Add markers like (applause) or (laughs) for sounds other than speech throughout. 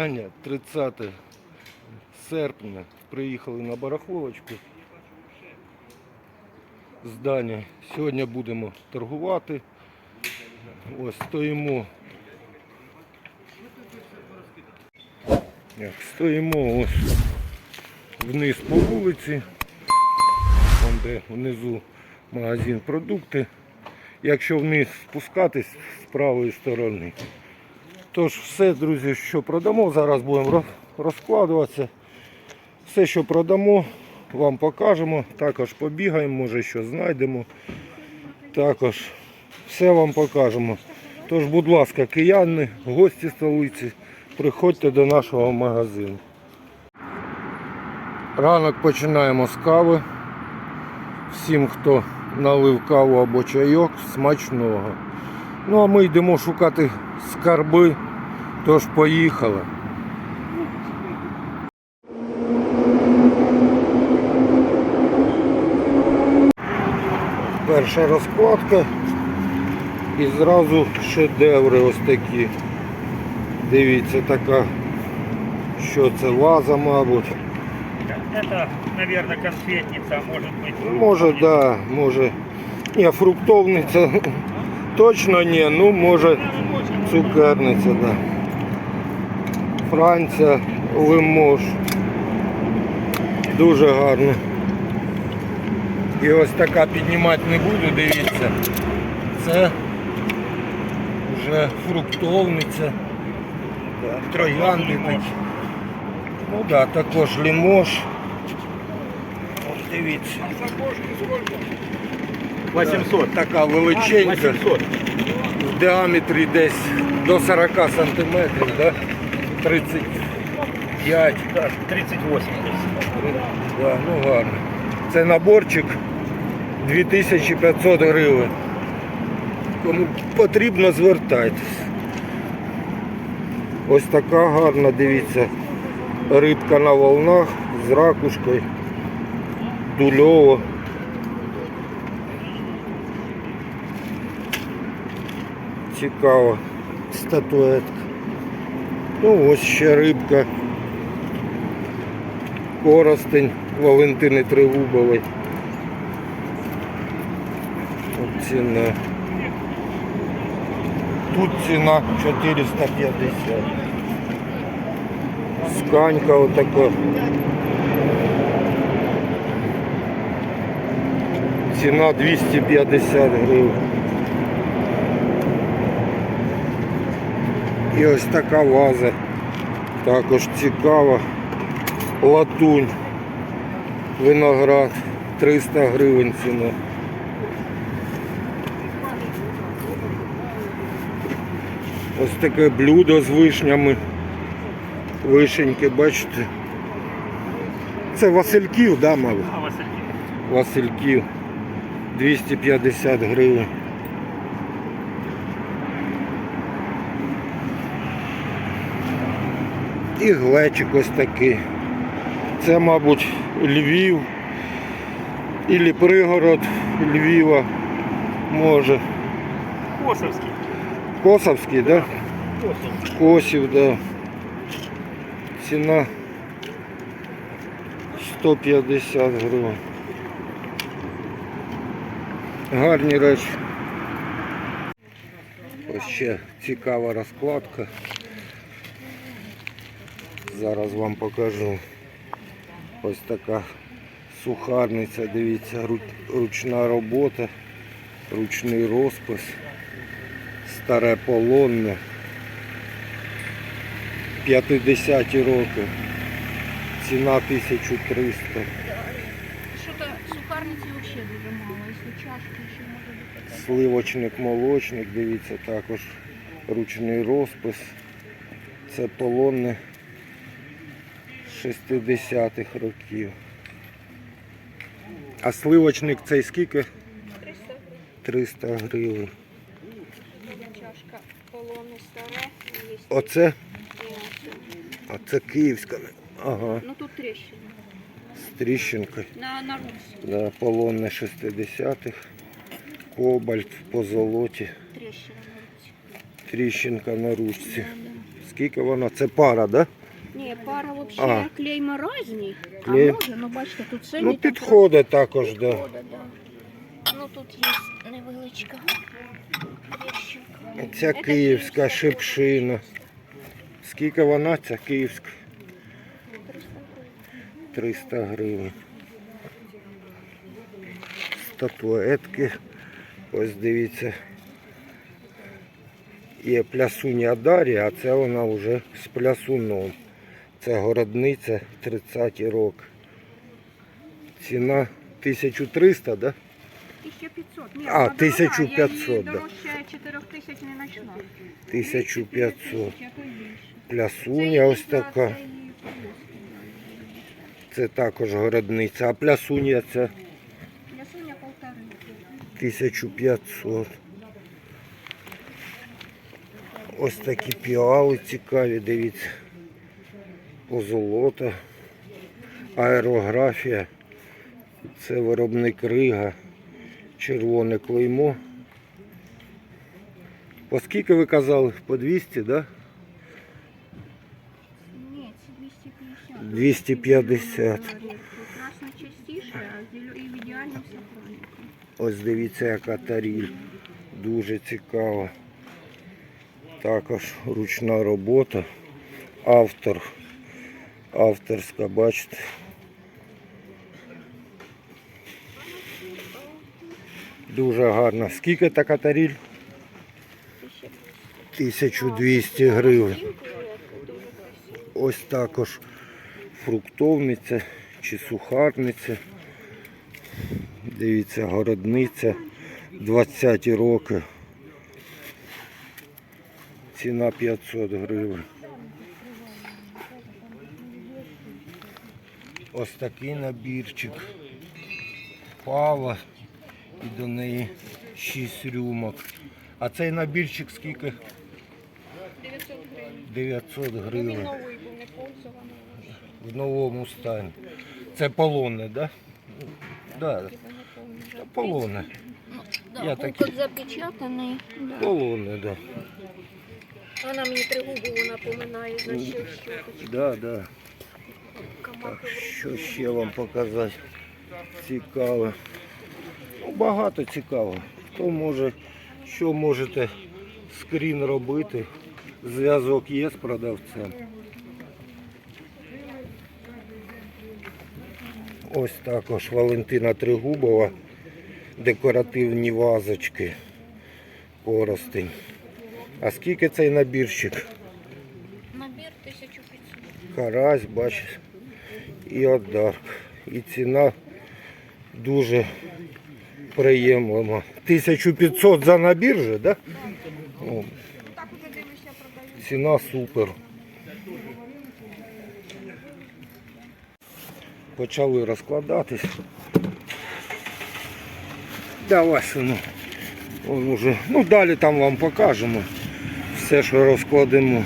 Всім 30 серпня. Приїхали на барахолочку. Здання. Сьогодні будемо торгувати. Ось стоїмо. Стоїмо ось вниз по вулиці. Вон де внизу магазин продукти. Якщо вниз спускатись з правої сторони. Тож все, друзі, що продамо, зараз будемо розкладуватися. Все, що продамо, вам покажемо. Також побігаємо, може що знайдемо. Також все вам покажемо. Тож, будь ласка, кияни, гості столиці, приходьте до нашого магазину. Ранок починаємо з кави. Всім, хто налив каву або чайок, смачного. Ну а ми йдемо шукати скарби, тож поїхали. Перша розкладка і зразу шедеври ось такі. Дивіться, така, що це ваза, мабуть. Это, наверное, конфетница, может быть. Може, да, може. Ні, фруктовниця (laughs) точно ні, ну може цукерниця, да. Франція, лимож. Дуже гарно. І ось така піднімати не буду, дивіться. Це вже фруктовниця. Троянди такі. Ну да, також лимож. Ось дивіться. 800. Така величенька. 800. Діаметрі десь до 40 сантиметрів, да? 35. 38 здесь. Да, ну гарно. Це наборчик 2500 гривень. Кому потрібно, звертайтесь. Ось така гарна, дивіться, рибка на волнах з ракушкою. Дульово. Цікава статуетка. Ну ось ще рибка. Коростень Валентини Тригубової. От ціна. Тут ціна 450. Сканька отака. Ціна 250 гривень. І ось така ваза. Також цікава. Латунь. Виноград. 300 гривень ціна. Ось таке блюдо з вишнями. Вишеньки, бачите. Це Васильків, да, мабуть? А, Васильки. Васильків 250 гривень. І глечик ось такий. Це, мабуть, Львів. Ілі пригород Львіва. Може. Косовский. Косовський, да? Косов. Косів, да. Ціна 150 гривень. Гарні речі. Ось ще цікава розкладка. Зараз вам покажу. Ось така сухарниця, дивіться, ручна робота, ручний розпис, старе полонне. 50 роки. Ціна 1300. Что-то сухарницы вообще дуже мало. Если чашки еще может быть. Сливочник, молочник, дивіться, також ручний розпис. Це полонне 60-х років. А сливочник цей скільки? 300 300 гривень. чашка полоны старая. Есть. Оце, а це київська. Ага, Ну тут трещина. з тріщинкою. На, на. Да, полонне 60-х. Кобальт в позолоті. Трещина на русь. Тріщинка на ручці. Скільки вона? Це пара, да? Ні, пара взагалі клейма різні. Клей- А може, ну бачите, тут самі Ну так підходить також, да. да. Ну тут є невеличка тріщинка. Ця київська шипшина. Скільки вона, ця київська? 300 гривень. Статуетки. Ось дивіться. Є плясуня Дарі, а це вона вже з плясуном. Це городниця 30 роки. Ціна 1300, да? 1500. Ні, А, вона дорога, 1500, Я її да. дорожче 4000 не знайшла. 1500. Чи то більше. Плясуня ось така. Це також городниця. А плясуня це Ясуня полтори. 1500. Ось такі піали цікаві, дивіться. Позолота, аерографія. Це виробник Рига. Червоне клеймо. По скільки ви казали? По 200, так? Да? Ні, це 250. 250. Красно частіше, а в ідеальному сохранні. Ось дивіться, яка таріль. Дуже цікава. Також ручна робота. Автор. Авторська, бачите. Дуже гарна. Скільки така таріль? 1200 гривень. Ось також фруктовниця чи сухарниця. Дивіться, городниця 20 роки. Ціна 500 гривень. Ось такий набірчик. Пава і до неї 6 рюмок. А цей набірчик скільки? 900 гривень. 900 Він новий був, не пользований. В новому стані. Це полонне, так? Да? Да. Та полонне. Ну, да, Я такий. тут запечатаний. Да. Полонне, так. Да. Вона мені тригубу напоминає за ще щоточку. Да, да. Так, що ще вам показати? Цікаве. Ну, багато цікаво. Хто може, що можете скрін робити? Зв'язок є з продавцем. Ось також Валентина Тригубова. Декоративні вазочки. Поростень. А скільки цей набірчик? Набір 1500. Карась, бачиш, і одарк. І ціна дуже приємлива. 1500 за набір же, да? О, Так дивишся, продають. ціна супер. Почали розкладатись. Давай, сину. Он уже. Ну далі там вам покажемо. Все, що розкладемо.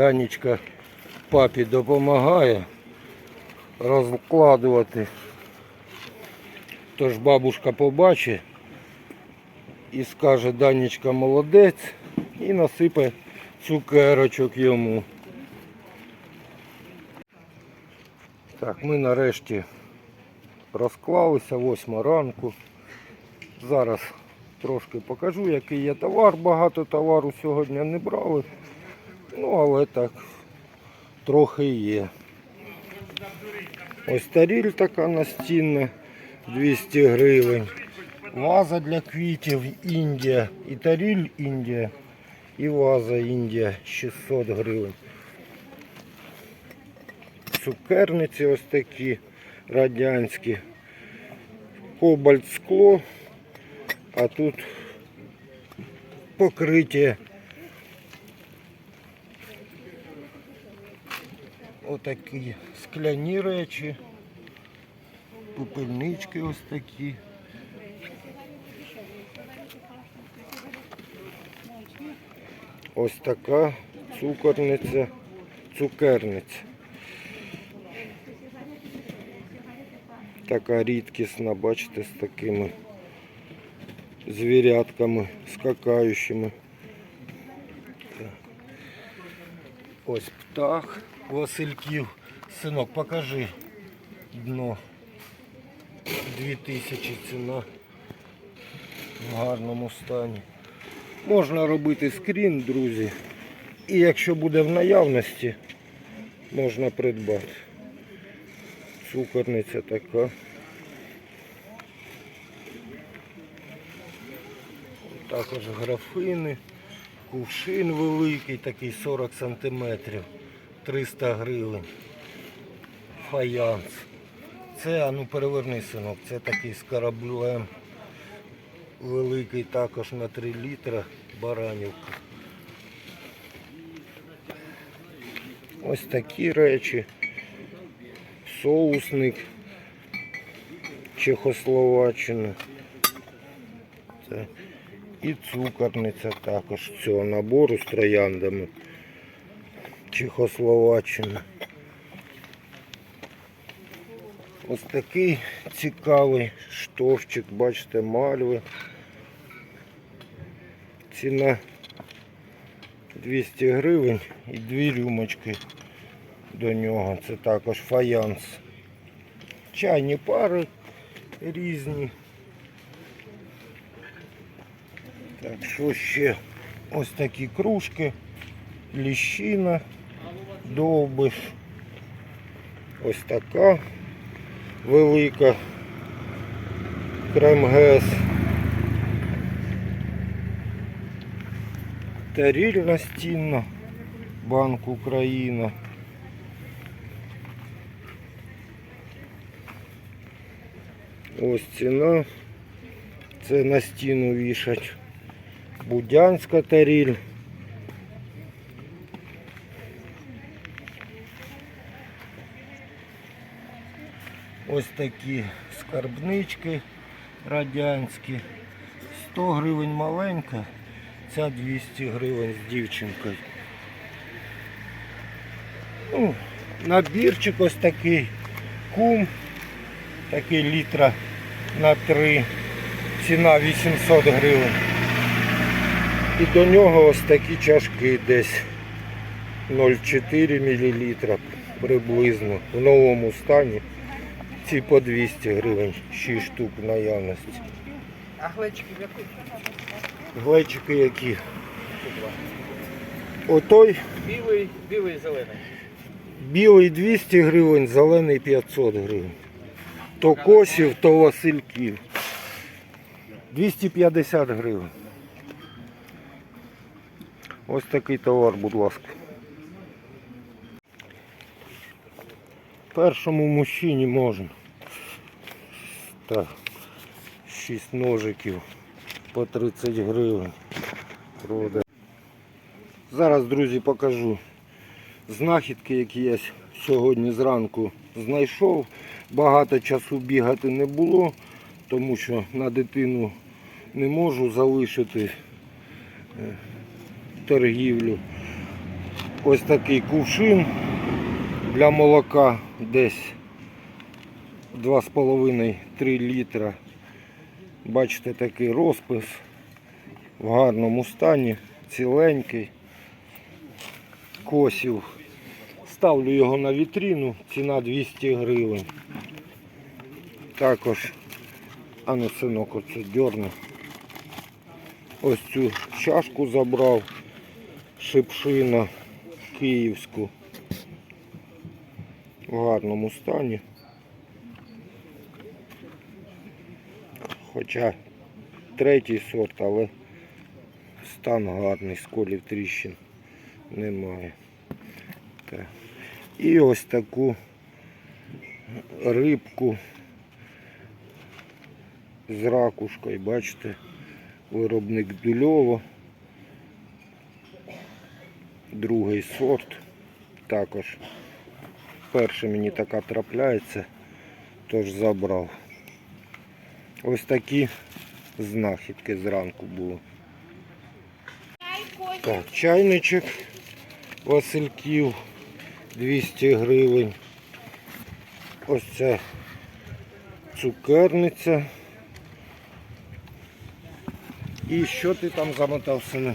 Данічка папі допомагає розкладувати. Тож бабушка побачить і скаже, Данічка молодець і насипе цукерочок йому. Так, ми нарешті розклалися, восьма ранку. Зараз трошки покажу, який є товар. Багато товару сьогодні не брали. Ну, але так, трохи є. Ось таріль така настінна, 200 гривень. Ваза для квітів Індія. І таріль Індія, і ваза Індія 600 гривень. Цукерниці ось такі радянські. Кобальт скло, а тут покриття Отакі скляні речі, попельнички ось такі. Ось така цукорниця, цукерниця. Така рідкісна, бачите, з такими звірятками скакаючими. Ось птах Васильків. Синок, покажи дно. 2000 ціна в гарному стані. Можна робити скрін, друзі. І якщо буде в наявності, можна придбати. Цукорниця така. Також графини, кувшин великий, такий 40 сантиметрів, 300 гривень. Фаянс. Це, а ну переверни синок, це такий з кораблем. Великий також на 3 літра баранівка. Ось такі речі. Соусник Чехословаччини. І цукорниця також цього набору з трояндами. Чехословаччина. Ось такий цікавий штовчик, бачите, мальви. Ціна 200 гривень і дві рюмочки до нього. Це також фаянс. Чайні пари різні. Так, що ще? Ось такі кружки, ліщина, довбиш. Ось така велика кремгес. Таріль настінна, Банк Україна. Ось ціна. Це на стіну вішать. Будянська таріль. Ось такі скарбнички радянські. 100 гривень маленька, ця 200 гривень з дівчинкою. Ну, набірчик ось такий кум, такий літра на 3, ціна 800 гривень. І до нього ось такі чашки десь 0,4 мл приблизно в новому стані. Ці по 200 гривень, 6 штук в наявності. А глечики в яку? Глечики які? Отой Білий, білий, зелений. білий 200 гривень, зелений 500 гривень. То косів, то Васильків. 250 гривень. Ось такий товар, будь ласка. Першому мужчині можна. Так. 6 ножиків по 30 гривень. Продає. Зараз, друзі, покажу знахідки, які я сьогодні зранку знайшов. Багато часу бігати не було, тому що на дитину не можу залишити е, торгівлю. Ось такий кувшин для молока десь 2,5-3 літра. Бачите, такий розпис в гарному стані, ціленький. Косів. Ставлю його на вітрину, ціна 200 гривень. Також, а ну синок оце дьорне. Ось цю чашку забрав, шипшина київську. В гарному стані. Хоча третій сорт, але стан гарний, сколів тріщин немає. Так. І ось таку рибку з ракушкою, бачите, виробник Дульово. Другий сорт. Також перше мені така трапляється, тож забрав. Ось такі знахідки зранку було. Так, чайничок Васильків 200 гривень. Ось ця цукерниця. І що ти там замотав сина?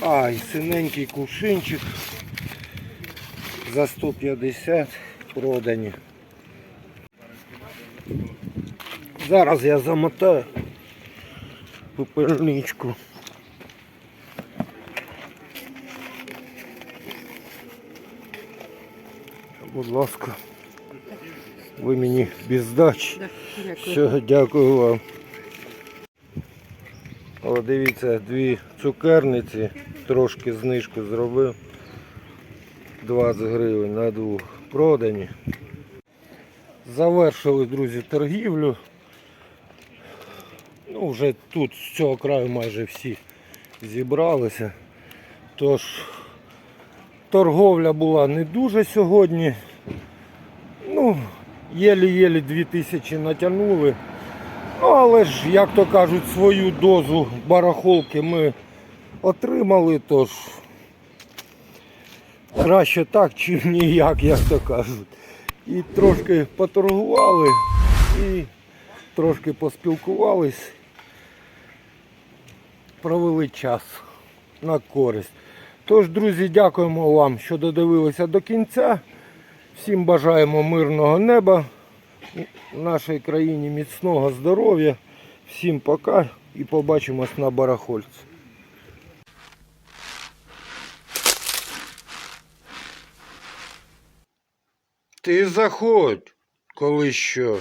А, і синенький кувшинчик за 150 продані. Зараз я замотаю пепельничку. Будь ласка, ви мені без здачі. Все, дякую вам. О, дивіться, дві цукерниці, трошки знижку зробив. 20 гривень на двох продані. Завершили, друзі, торгівлю. Ну, вже тут з цього краю майже всі зібралися. Тож торговля була не дуже сьогодні. Ну, єлі-єлі 2000 натягнули. Ну, але ж, як то кажуть, свою дозу барахолки ми отримали, тож краще так, чим ніяк, як то кажуть. І трошки поторгували, і трошки поспілкувались, провели час на користь. Тож, друзі, дякуємо вам, що додивилися до кінця. Всім бажаємо мирного неба, в нашій країні міцного здоров'я. Всім пока і побачимось на барахольці. Ти заходь, коли що.